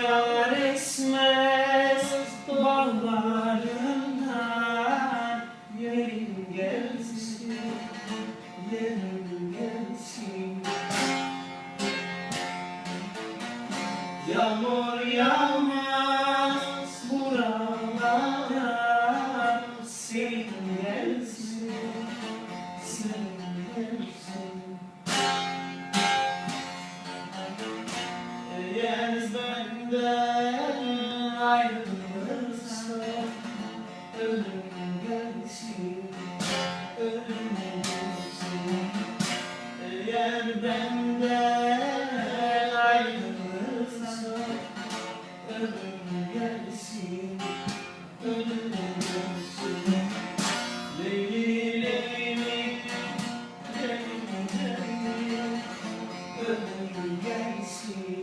rüzgar esmez bağlarından. Yerim gelsin, yerim gelsin. Yağmur yağmaz buralara Serin gelsin, serin gelsin. Eğer ben benden ayrılırsa ölüm gelsin, ölüm gelsin. Eğer benden ayrılırsa ölüm gelsin, ölüm gelsin. Leyli leyli, leyli leyli, ölüm gelsin,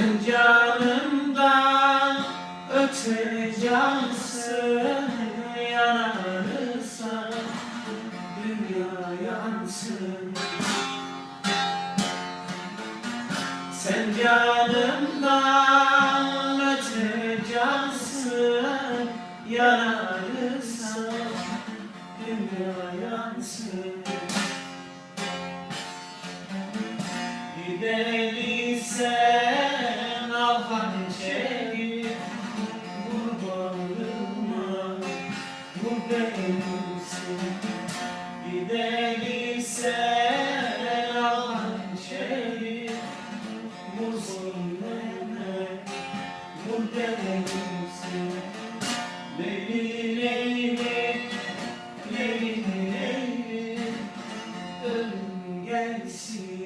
Sen canımdan öte cansın Yanarsan dünya yansın. Sen canımdan öte cansın Yanarsan dünya yansın. Gidersen Vur bağrıma Vur benimsin al hançeri Vur boynuna Vur benimsin Leyli leyli Leyli leyli Ölüm gelsin